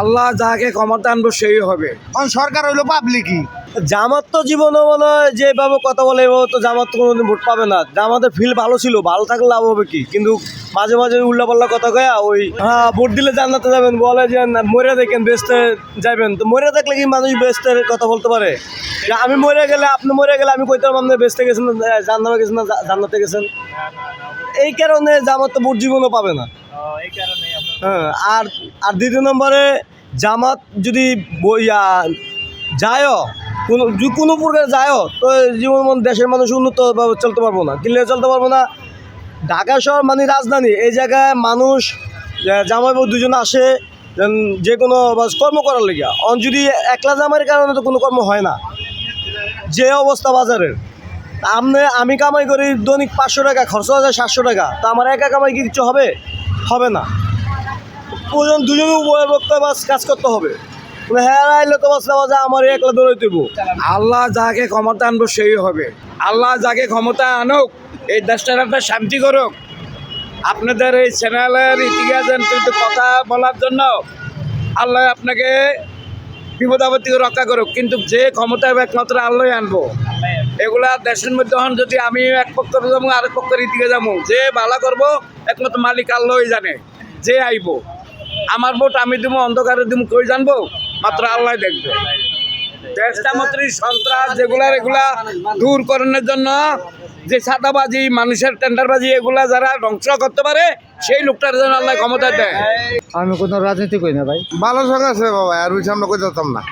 আল্লাহ যাকে ক্ষমতা আনব সেই হবে। কারণ সরকার হইল পাবলিকই? জামাত তো জীবনে মনে হয় যেভাবে কথা বলে এভাবে তো জামাত তো কোনোদিন ভোট পাবে না। জামাতের ফিল ভালো ছিল ভালো থাকলে লাভ হবে কি? কিন্তু মাঝে মাঝে উল্লা পাল্লা কথা কয়া ওই হ্যাঁ ভোট দিলে জান্নাতে যাবেন। বলে যে না, মরে দেখেন বেস্টে যাবেন। তো মরে দেখলে কি মানুষ বেস্টের কথা বলতে পারে? যে আমি মরে গেলে আপনি মরে গেলে আমি কইতে পারব আপনি বেস্টে গেছেন না, জান্নাতে গেছেন না জান্নাতে গেছেন? এই কারণে জামাত তো ভোট জীবনও পাবে না। হ্যাঁ আর আর দ্বিতীয় নম্বরে জামাত যদি বইয়া যায়ও কোনো কোনো প্রকার যায়ও তো জীবন মন দেশের মানুষ উন্নতভাবে চলতে পারব না কিনলে চলতে পারব না। ঢাকা শহর মানে রাজধানী এই জায়গায় মানুষ আহ, জামাই বউ দুজন আসে যে কোনো কর্ম করার লেগে অন যদি একলা জামাইয়ের কারণে তো কোনো কর্ম হয় না যে অবস্থা বাজারের। আমনে আমি কামাই করি দৈনিক পাঁচশো টাকা খরচ হয়ে যায় সাতশো টাকা তা আমার একা কামাই কিছু হবে? হবে না। প্রয়োজন দুজনে উভয় পক্ষে বাস কাজ করতে হবে। হ্যাঁ আইলে তো বাস নেওয়া আমার একলা দৌড়াই দেবো। আল্লাহ যাকে ক্ষমতা আনব সেই হবে। আল্লাহ যাকে ক্ষমতা আনুক, এই দেশটার একটা শান্তি করুক। আপনাদের এই চ্যানেলের ইতিহাস কিন্তু কথা বলার জন্য আল্লাহ আপনাকে বিপদ থেকে রক্ষা করুক। কিন্তু যে ক্ষমতা একমাত্র আল্লাহ আনব। এগুলা দেশের মধ্যে হন, যদি আমি এক পক্ষ যাব, আরেক পক্ষের দিকে যাব যে ভালো করব, একমাত্র মালিক আল্লাহই জানে। যে আইব। আমার ভোট আমি দিব অন্ধকারে দিব কই জানব? মাত্র আল্লাহ দেখবে। দেশটা মাত্র সন্ত্রাস যেগুলা এগুলা দূর করানোর জন্য যে ছাতাবাজি মানুষের টেন্ডারবাজি এগুলা যারা ধ্বংস করতে পারে সেই লোকটার জন্য আল্লাহ ক্ষমতা দেয়। আমি কোনো রাজনীতি করি না ভাই। ভালো সঙ্গে আছে বাবা আর ওই সামনে কই যেতাম না।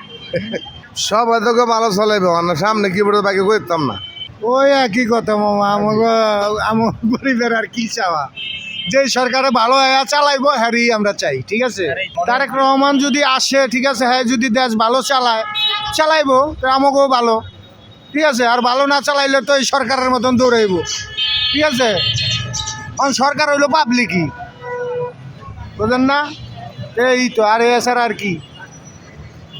সব হয়তো ভালো চলাইবে না সামনে কি বলে বাকি কইতাম না। ওই একই কথা মামা আমাকে আমার গরিবের আর কি চাওয়া? যে সরকারে ভালো হ্যাঁ চালাইবো হ্যারি আমরা চাই ঠিক আছে? তারেক রহমান যদি আসে ঠিক আছে হ্যাঁ যদি দেশ ভালো চালায় চালাইবো তো আমাকেও ভালো ঠিক আছে? আর ভালো না চালাইলে তো এই সরকারের মতন দৌড়াইব ঠিক আছে? কারণ সরকার হইল পাবলিকই বুঝলেন না? এই তো আর এছাড়া আর কি?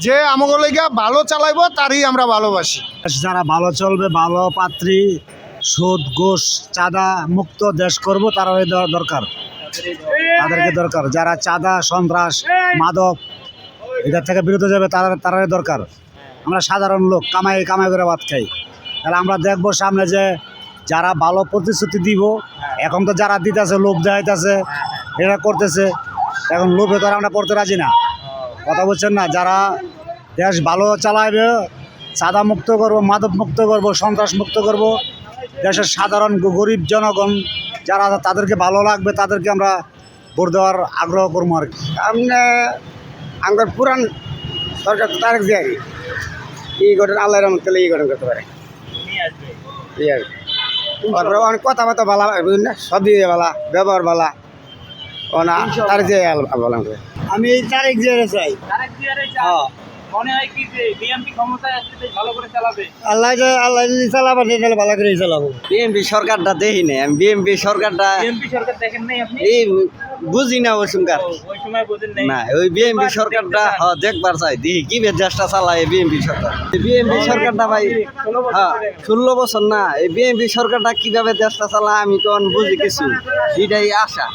যে আমাকে লেগে ভালো চালাইবো তারই আমরা ভালোবাসি। যারা ভালো চলবে ভালো পাত্রী সুদ, ঘুষ, চাঁদা মুক্ত দেশ করব তারা দরকার। তাদেরকে দরকার। যারা চাঁদা, সন্ত্রাস, মাদক, এদের থেকে বিরত যাবে, তারা তারাই দরকার। আমরা সাধারণ লোক, কামাই কামাই করে ভাত খাই। তাহলে আমরা দেখব সামনে যে যারা ভালো প্রতিশ্রুতি দিব, এখন তো যারা দিতেছে, লোভ দেখাইতেছে এটা করতেছে। এখন লোভে তো আমরা পড়তে রাজি না। কথা বলছেন না, যারা দেশ ভালো চালাইবে, চাঁদা মুক্ত করব, মাদক মুক্ত করব, সন্ত্রাস মুক্ত করব দেশের সাধারণ গ- গরিব জনগণ যারা তাদেরকে ভালো লাগবে তাদেরকে আমরা ভোট দেওয়ার আগ্রহ করব আর কি। আপনি আমার পুরান সরকার তারেক জিয়া এই ঘটনা আল্লাহ রহমত এই ঘটনা করতে পারে। এই আর কি। তারপরে অনেক কথাবার্তা ভালো সব দিয়ে ভালো ব্যবহার ভালো। ও না তারেক জিয়া ভালো করে আমি এই তারিখ দিয়ে চাই। মনে হয় কি যে বিএনপি ক্ষমতায় আসলে বেশ ভালো করে চালাবে? আল্লাহ আল্লাহ যদি চালাবো তাহলে ভালো করে চালাবো। বিএনপি সরকারটা দেখি না আমি বিএনপি সরকারটা বিএনপি সরকার দেখেন নাই আপনি? এই বুঝি না ওই সরকার ওই সময় বোঝেন নাই। না ওই বিএনপি সরকারটা হ্যাঁ দেখবার চাই দেখি কি দেশটা চালায় বিএনপি সরকার। বিএনপি সরকারটা ভাই হ্যাঁ ষোলো বছর না এই বিএনপি সরকারটা কীভাবে দেশটা চালায় আমি তো বুঝি কিছু। এটাই আশা।